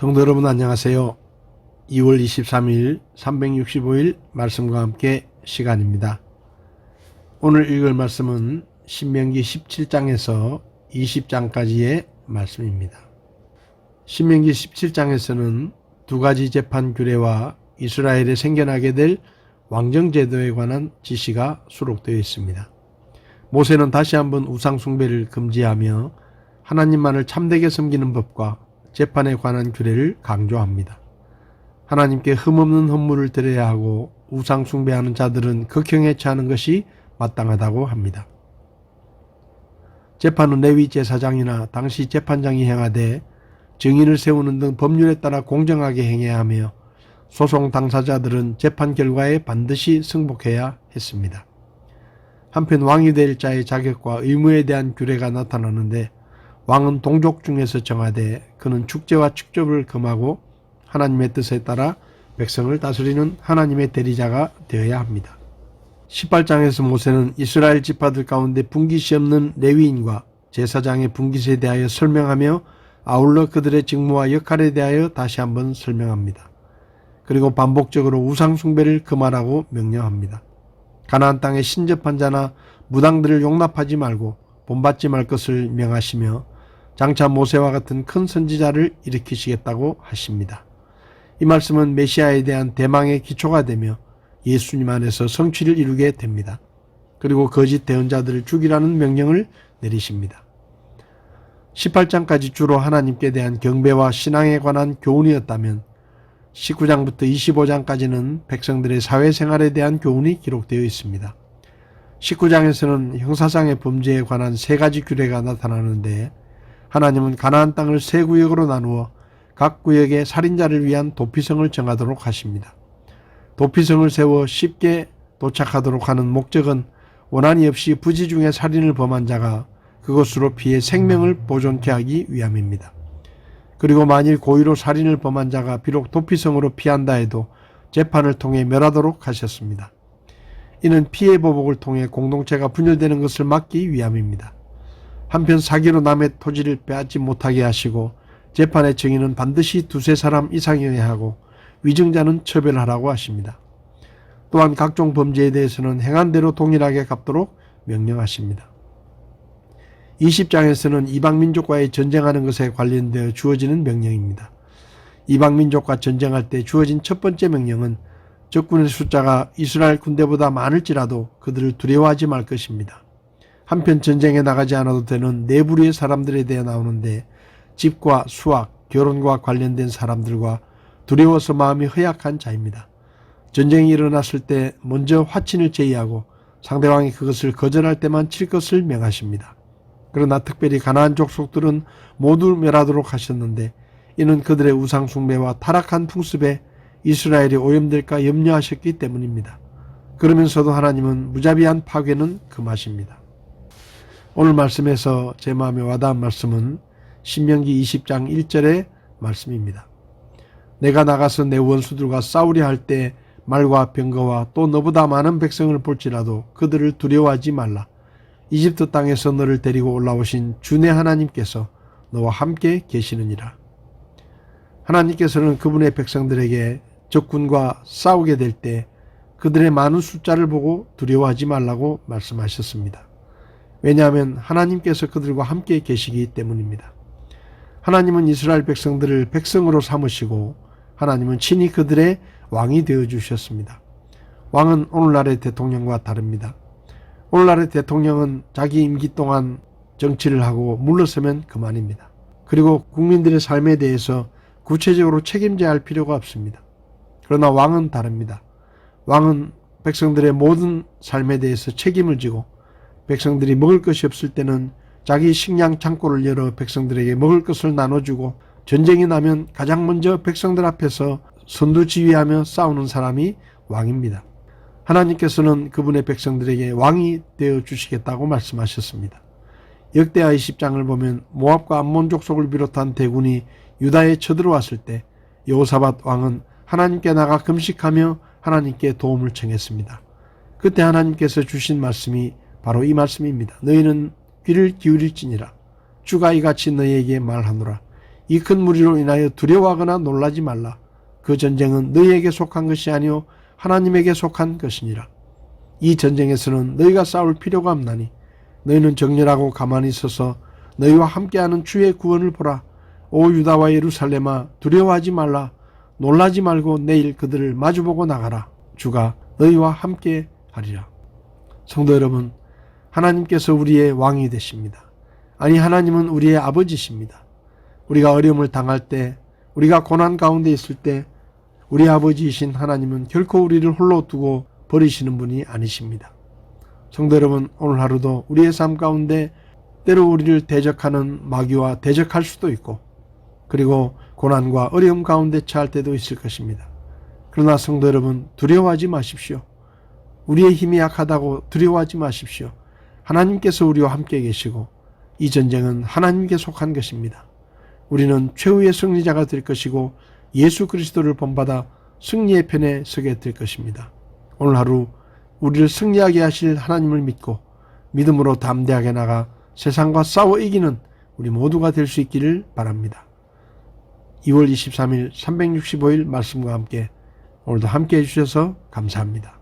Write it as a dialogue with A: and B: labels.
A: 성도 여러분 안녕하세요. 2월 23일 365일 말씀과 함께 시간입니다. 오늘 읽을 말씀은 신명기 17장에서 20장까지의 말씀입니다. 신명기 17장에서는 두 가지 재판 규례와 이스라엘에 생겨나게 될 왕정 제도에 관한 지시가 수록되어 있습니다. 모세는 다시 한번 우상 숭배를 금지하며 하나님만을 참되게 섬기는 법과 재판에 관한 규례를 강조합니다. 하나님께 흠없는 헌물을 드려야 하고 우상 숭배하는 자들은 극형에 처하는 것이 마땅하다고 합니다. 재판은 레위 제사장이나 당시 재판장이 행하되 증인을 세우는 등 법률에 따라 공정하게 행해야 하며 소송 당사자들은 재판 결과에 반드시 승복해야 했습니다. 한편 왕이 될 자의 자격과 의무에 대한 규례가 나타나는데 왕은 동족 중에서 정하되 그는 축제와 축접을 금하고 하나님의 뜻에 따라 백성을 다스리는 하나님의 대리자가 되어야 합니다. 18장에서 모세는 이스라엘 지파들 가운데 분깃이 없는 레위인과 제사장의 분깃에 대하여 설명하며 아울러 그들의 직무와 역할에 대하여 다시 한번 설명합니다. 그리고 반복적으로 우상숭배를 금하라고 명령합니다. 가나안 땅에 신접한 자나 무당들을 용납하지 말고 본받지 말 것을 명하시며 장차 모세와 같은 큰 선지자를 일으키시겠다고 하십니다. 이 말씀은 메시아에 대한 대망의 기초가 되며 예수님 안에서 성취를 이루게 됩니다. 그리고 거짓 대언자들을 죽이라는 명령을 내리십니다. 18장까지 주로 하나님께 대한 경배와 신앙에 관한 교훈이었다면 19장부터 25장까지는 백성들의 사회생활에 대한 교훈이 기록되어 있습니다. 19장에서는 형사상의 범죄에 관한 세 가지 규례가 나타나는데 하나님은 가나안 땅을 세 구역으로 나누어 각 구역의 살인자를 위한 도피성을 정하도록 하십니다. 도피성을 세워 쉽게 도착하도록 하는 목적은 원한이 없이 부지 중에 살인을 범한 자가 그것으로 피해 생명을 보존케 하기 위함입니다. 그리고 만일 고의로 살인을 범한 자가 비록 도피성으로 피한다 해도 재판을 통해 멸하도록 하셨습니다. 이는 피해 보복을 통해 공동체가 분열되는 것을 막기 위함입니다. 한편 사기로 남의 토지를 빼앗지 못하게 하시고 재판의 증인은 반드시 두세 사람 이상이어야 하고 위증자는 처벌하라고 하십니다. 또한 각종 범죄에 대해서는 행한 대로 동일하게 갚도록 명령하십니다. 20장에서는 이방민족과의 전쟁하는 것에 관련되어 주어지는 명령입니다. 이방민족과 전쟁할 때 주어진 첫 번째 명령은 적군의 숫자가 이스라엘 군대보다 많을지라도 그들을 두려워하지 말 것입니다. 한편 전쟁에 나가지 않아도 되는 네 부류의 사람들에 대해 나오는데 집과 수학, 결혼과 관련된 사람들과 두려워서 마음이 허약한 자입니다. 전쟁이 일어났을 때 먼저 화친을 제의하고 상대방이 그것을 거절할 때만 칠 것을 명하십니다. 그러나 특별히 가나안 족속들은 모두 멸하도록 하셨는데 이는 그들의 우상 숭배와 타락한 풍습에 이스라엘이 오염될까 염려하셨기 때문입니다. 그러면서도 하나님은 무자비한 파괴는 금하십니다. 오늘 말씀에서 제 마음에 와닿은 말씀은 신명기 20장 1절의 말씀입니다. 내가 나가서 내 원수들과 싸우려 할 때 말과 병거와 또 너보다 많은 백성을 볼지라도 그들을 두려워하지 말라. 이집트 땅에서 너를 데리고 올라오신 주내 하나님께서 너와 함께 계시느니라. 하나님께서는 그분의 백성들에게 적군과 싸우게 될 때 그들의 많은 숫자를 보고 두려워하지 말라고 말씀하셨습니다. 왜냐하면 하나님께서 그들과 함께 계시기 때문입니다. 하나님은 이스라엘 백성들을 백성으로 삼으시고 하나님은 친히 그들의 왕이 되어 주셨습니다. 왕은 오늘날의 대통령과 다릅니다. 오늘날의 대통령은 자기 임기 동안 정치를 하고 물러서면 그만입니다. 그리고 국민들의 삶에 대해서 구체적으로 책임져야 할 필요가 없습니다. 그러나 왕은 다릅니다. 왕은 백성들의 모든 삶에 대해서 책임을 지고 백성들이 먹을 것이 없을 때는 자기 식량 창고를 열어 백성들에게 먹을 것을 나눠주고 전쟁이 나면 가장 먼저 백성들 앞에서 선두지휘하며 싸우는 사람이 왕입니다. 하나님께서는 그분의 백성들에게 왕이 되어 주시겠다고 말씀하셨습니다. 역대하 20장을 보면 모압과 암몬 족속을 비롯한 대군이 유다에 쳐들어왔을 때 여호사밧 왕은 하나님께 나가 금식하며 하나님께 도움을 청했습니다. 그때 하나님께서 주신 말씀이 바로 이 말씀입니다. 너희는 귀를 기울일지니라. 주가 이같이 너희에게 말하노라. 이 큰 무리로 인하여 두려워하거나 놀라지 말라. 그 전쟁은 너희에게 속한 것이 아니요 하나님에게 속한 것이니라. 이 전쟁에서는 너희가 싸울 필요가 없나니 너희는 정렬하고 가만히 있어서 너희와 함께하는 주의 구원을 보라. 오 유다와 예루살렘아 두려워하지 말라. 놀라지 말고 내일 그들을 마주보고 나가라. 주가 너희와 함께 하리라. 성도 여러분, 하나님께서 우리의 왕이 되십니다. 아니 하나님은 우리의 아버지십니다. 우리가 어려움을 당할 때, 우리가 고난 가운데 있을 때 우리 아버지이신 하나님은 결코 우리를 홀로 두고 버리시는 분이 아니십니다. 성도 여러분, 오늘 하루도 우리의 삶 가운데 때로 우리를 대적하는 마귀와 대적할 수도 있고, 그리고 고난과 어려움 가운데 처할 때도 있을 것입니다. 그러나 성도 여러분, 두려워하지 마십시오. 우리의 힘이 약하다고 두려워하지 마십시오. 하나님께서 우리와 함께 계시고, 이 전쟁은 하나님께 속한 것입니다. 우리는 최후의 승리자가 될 것이고, 예수 그리스도를 본받아 승리의 편에 서게 될 것입니다. 오늘 하루 우리를 승리하게 하실 하나님을 믿고 믿음으로 담대하게 나가 세상과 싸워 이기는 우리 모두가 될 수 있기를 바랍니다. 2월 23일 365일 말씀과 함께 오늘도 함께 해주셔서 감사합니다.